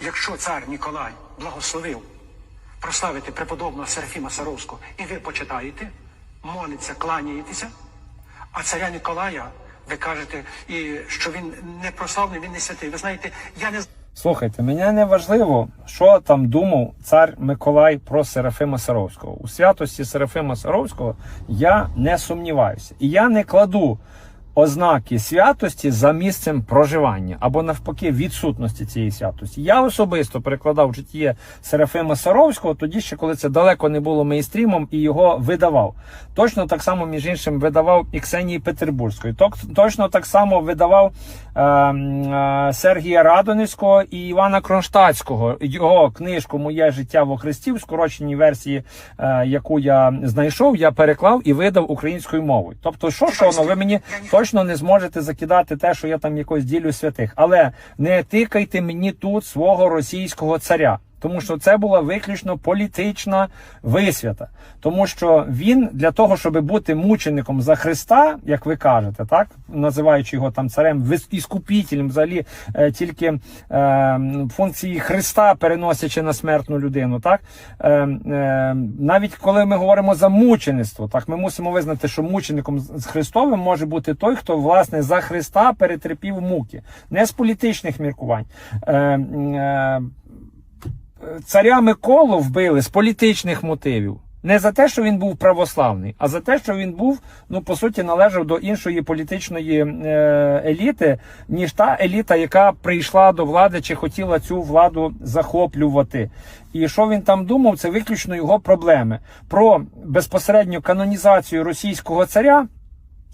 якщо цар Ніколай благословив прославити преподобного Серафіма Саровського, і ви почитаєте, молиться, кланяєтеся, а царя Ніколая ви кажете, і що він не прославний, він не святий. Ви знаєте, я не Слухайте, мені не важливо, що там думав цар Миколай про Серафима Саровського. У святості Серафима Саровського я не сумніваюся. І я не кладу ознаки святості за місцем проживання або навпаки відсутності цієї святості. Я особисто перекладав життя Серафима Саровського тоді ще коли це далеко не було мейстрімом і його видавав. Точно так само, між іншим, видавав і Ксенії Петербурзької. Точно так само видавав е, е, Сергія Радонівського і Івана Кронштадтського. Його книжку Моє життя во Христі в скороченій версії, е, яку я знайшов, я переклав і видав українською мовою. Тобто, що що ну, ви мені точно не зможете закидати те, що я там якось ділю святих, але не тикайте мені тут свого російського царя. Тому що це була виключно політична висвята. Тому що він для того, щоб бути мучеником за Христа, як ви кажете, так називаючи його там царем, іскупітелем, взагалі е, тільки е, функції Христа переносячи на смертну людину, так е, е, навіть коли ми говоримо за мучеництво, так ми мусимо визнати, що мучеником з Христовим може бути той, хто власне за Христа перетерпів муки, не з політичних міркувань. Е, е, царя Миколу вбили з політичних мотивів. Не за те, що він був православний, а за те, що він був, ну по суті, належав до іншої політичної е, еліти, ніж та еліта, яка прийшла до влади чи хотіла цю владу захоплювати. І що він там думав, це виключно його проблеми. Про безпосередню канонізацію російського царя.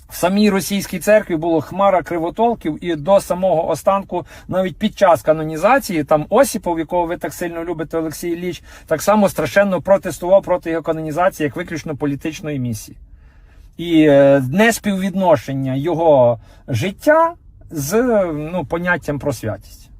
В самій російській церкві було хмара кривотолків, і до самого останку, навіть під час канонізації, там Осіпов, якого ви так сильно любите, Олексій Ліч, так само страшенно протестував проти його канонізації як виключно політичної місії. І е, неспіввідношення його життя з ну, поняттям про святість.